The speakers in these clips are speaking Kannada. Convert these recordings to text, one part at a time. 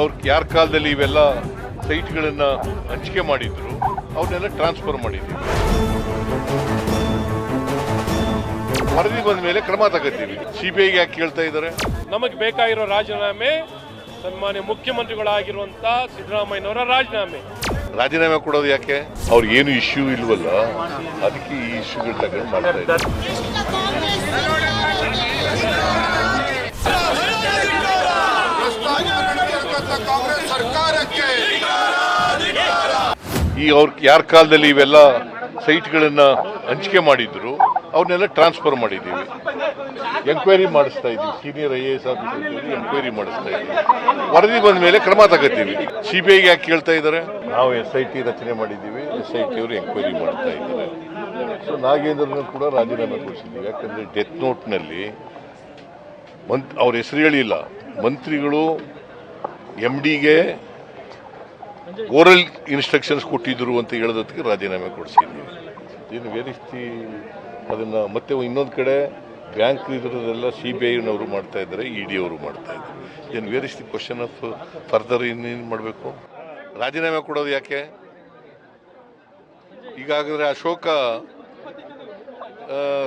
ಅವ್ರ ಯಾರ ಕಾಲದಲ್ಲಿ ಇವೆಲ್ಲ ಸೈಟ್ಗಳನ್ನ ಹಂಚಿಕೆ ಮಾಡಿದ್ರು ಅವನ್ನೆಲ್ಲ ಟ್ರಾನ್ಸ್ಫರ್ ಮಾಡಿದ್ದೀವಿ. ವರದಿ ಬಂದ ಮೇಲೆ ಕ್ರಮ ತಗೋತೀವಿ. ಐಗೆ ಯಾಕೆ ಕೇಳ್ತಾ ಇದ್ದಾರೆ? ನಮಗೆ ಬೇಕಾಗಿರೋ ರಾಜೀನಾಮೆ ಸನ್ಮಾನ್ಯ ಮುಖ್ಯಮಂತ್ರಿಗಳಾಗಿರುವಂತ ಸಿದ್ದರಾಮಯ್ಯನವರ ರಾಜೀನಾಮೆ. ರಾಜೀನಾಮೆ ಕೊಡೋದು ಯಾಕೆ? ಅವ್ರಿಗೆ ಏನು ಇಶ್ಯೂ ಇಲ್ವಲ್ಲ ಅದಕ್ಕೆ ಈ ಇಶ್ಯೂಗಳು ತಗೊಂಡು ಮಾಡ್ತಾ ಇದ್ದಾರೆ. ಈ ಅವ್ರ ಯಾರ ಕಾಲದಲ್ಲಿ ಇವೆಲ್ಲ ಸೈಟ್ಗಳನ್ನ ಹಂಚಿಕೆ ಮಾಡಿದ್ರು ಅವ್ರನ್ನೆಲ್ಲ ಟ್ರಾನ್ಸ್ಫರ್ ಮಾಡಿದ್ದೀವಿ. ಎಂಕ್ವೈರಿ ಮಾಡಿಸ್ತಾ ಇದ್ದೀವಿ. Senior I A S officer enquiry ಮಾಡಿಸ್ತಾ ಇದ್ದೀವಿ. ವರದಿ ಬಂದ ಮೇಲೆ ಕ್ರಮ ತಗೋತೀವಿ. ಐಗೆ ಯಾಕೆ ಕೇಳ್ತಾ ಇದ್ದಾರೆ ನಾವು ಎಸ್ ಐ ಟಿ ರಚನೆ ಮಾಡಿದ್ದೀವಿ. ಎಸ್ ಐ ಟಿ ಅವರು ಎಂಕ್ವೈರಿ ಮಾಡ್ತಾ ಇದ್ದಾರೆ. ಸೊ ನಾಗೇಂದ್ರನ ಕೂಡ ರಾಜೀನಾಮೆ ಕೊಡಿಸಿದ್ದೀವಿ. ಯಾಕಂದರೆ ಡೆತ್ ನೋಟ್ನಲ್ಲಿ ಮಂತ್ ಅವ್ರ ಹೆಸರು ಹೇಳಿಲ್ಲ. ಮಂತ್ರಿಗಳು ಎಂ ಡಿಗೆ ಓರಲ್ ಇನ್ಸ್ಟ್ರಕ್ಷನ್ಸ್ ಕೊಟ್ಟಿದ್ರು ಅಂತ ಹೇಳೋದಕ್ಕೆ ರಾಜೀನಾಮೆ ಕೊಡಿಸಿದ್ರು ಏನು ವೇರಿಸ್ತಿ ಅದನ್ನು ಮತ್ತೆ ಇನ್ನೊಂದು ಕಡೆ ಬ್ಯಾಂಕ್ ಇದರದೆಲ್ಲ ಸಿ ಬಿ ಐನವರು ಮಾಡ್ತಾ ಇದ್ದಾರೆ ಇ ಡಿ ಅವರು ಮಾಡ್ತಾ ಇದ್ದಾರೆ. ಏನು where is the question of further ಇನ್ನೇನು ಮಾಡಬೇಕು? ರಾಜೀನಾಮೆ ಕೊಡೋದು ಯಾಕೆ? ಈಗಾಗಲೇ ಅಶೋಕ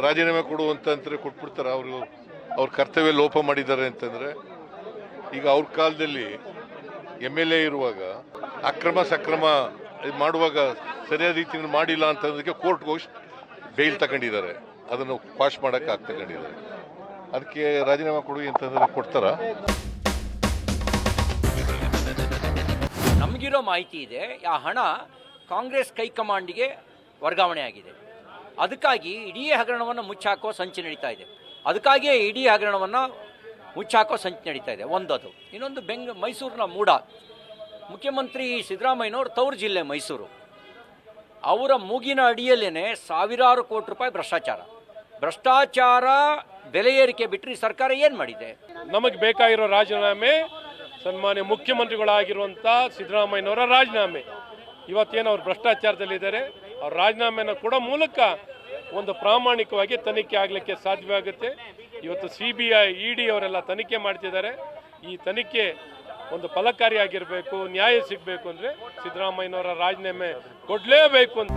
ರಾಜೀನಾಮೆ ಕೊಡುವಂತಂದ್ರೆ ಕೊಟ್ಬಿಡ್ತಾರೆ. ಅವರು, ಅವ್ರ ಕರ್ತವ್ಯ ಲೋಪ ಮಾಡಿದ್ದಾರೆ ಅಂತಂದರೆ ಈಗ ಅವ್ರ ಕಾಲದಲ್ಲಿ ಎಂ ಎಲ್ ಎ ಇರುವಾಗ ಅಕ್ರಮ ಸಕ್ರಮ ಮಾಡುವಾಗ ಸರಿಯಾದ ರೀತಿಯಲ್ಲಿ ಮಾಡಿಲ್ಲ ಅಂತಂದಕ್ಕೆ ಕೋರ್ಟ್ ಹೋಗಿ ಬೇಲ್ ತಗೊಂಡಿದ್ದಾರೆ. ಅದನ್ನು ವಾಶ್ ಮಾಡಕ್ಕೆ ಆಗಿ ತಗೊಂಡಿದ್ದಾರೆ. ಅದಕ್ಕೆ ರಾಜೀನಾಮೆ ಕೊಡುಗೆ ಅಂತಂದ್ರೆ ಕೊಡ್ತಾರ? ನಮಗಿರೋ ಮಾಹಿತಿ ಇದೆ, ಆ ಹಣ ಕಾಂಗ್ರೆಸ್ ಕೈಕಮಾಂಡ್ಗೆ ವರ್ಗಾವಣೆ ಆಗಿದೆ. ಅದಕ್ಕಾಗಿ ಇಡೀ ಹಗರಣವನ್ನು ಮುಚ್ಚಾಕೋ ಸಂಚು ನಡೀತಾ ಇದೆ. ಅದಕ್ಕಾಗಿಯೇ ಇಡೀ ಹಗರಣವನ್ನು ಮುಚ್ಚಾಕೋ ಸಂಚು ನಡೀತಾ ಇದೆ, ಒಂದದು. ಇನ್ನೊಂದು ಬೆಂಗ್, ಮೈಸೂರಿನ ಮೂಡ. ಮುಖ್ಯಮಂತ್ರಿ ಸಿದ್ದರಾಮಯ್ಯನವರು ತವರು ಜಿಲ್ಲೆ ಮೈಸೂರು. ಅವರ ಮೂಗಿನ ಅಡಿಯಲ್ಲೇ ಸಾವಿರಾರು ಕೋಟಿ ರೂಪಾಯಿ ಭ್ರಷ್ಟಾಚಾರ. ಭ್ರಷ್ಟಾಚಾರ ಬೆಲೆ ಏರಿಕೆ ಬಿಟ್ಟರೆ ಸರ್ಕಾರ ಏನು ಮಾಡಿದೆ? ನಮಗೆ ಬೇಕಾಗಿರೋ ರಾಜೀನಾಮೆ, ಸನ್ಮಾನ್ಯ ಮುಖ್ಯಮಂತ್ರಿಗಳಾಗಿರುವಂಥ ಸಿದ್ದರಾಮಯ್ಯನವರ ರಾಜೀನಾಮೆ. ಇವತ್ತೇನು ಅವರು ಭ್ರಷ್ಟಾಚಾರದಲ್ಲಿದ್ದಾರೆ, ಅವ್ರ ರಾಜೀನಾಮೆನ ಕೂಡ ಮೂಲಕ ಒಂದು ಪ್ರಾಮಾಣಿಕವಾಗಿ ತನಿಖೆ ಆಗಲಿಕ್ಕೆ ಸಾಧ್ಯವಾಗುತ್ತೆ. ಇವತ್ತು C B I E D ಅವರೆಲ್ಲ ತನಿಖೆ ಮಾಡ್ತಿದ್ದಾರೆ. ಈ ತನಿಖೆ ಒಂದು ಫಲಕಾರಿಯಾಗಿರಬೇಕು, ನ್ಯಾಯ ಸಿಗಬೇಕು ಅಂದರೆ ಸಿದ್ದರಾಮಯ್ಯನವರ ರಾಜೀನಾಮೆ ಕೊಡಲೇಬೇಕು ಅಂತ.